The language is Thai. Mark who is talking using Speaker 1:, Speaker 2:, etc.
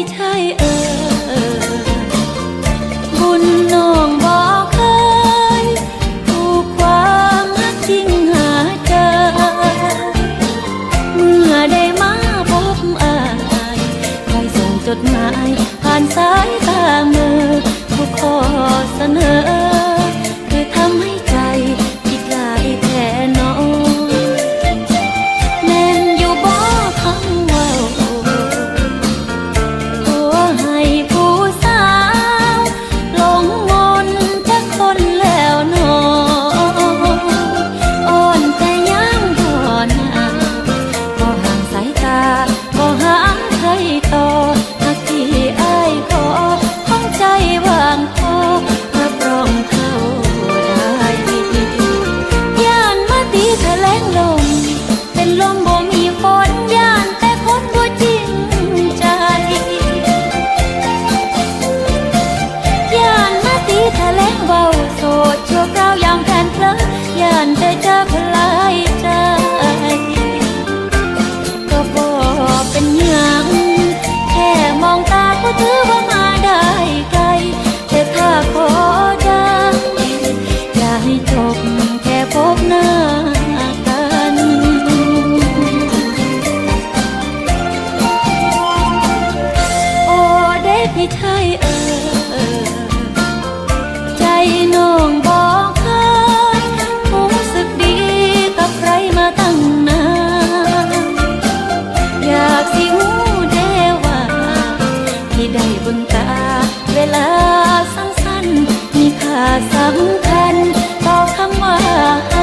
Speaker 1: พี่ชายเออบุญน้องบอกเคยถูกความรักจริงหาเจอ เมื่อได้มาพบอายคอยส่งจดหมายผ่านสายตาเมื่อผู้ขอเสนอ คือทำให้ จบแค่พบหน้ากันโอ้เดทพี่ใช่เออใจน้องบอกเคยรู้สึกดีกับใครมาตั้งนานอยากสิหูเดว่าที่ได้บนตาเวลาสั้นๆมีค่าสำคัญ 啊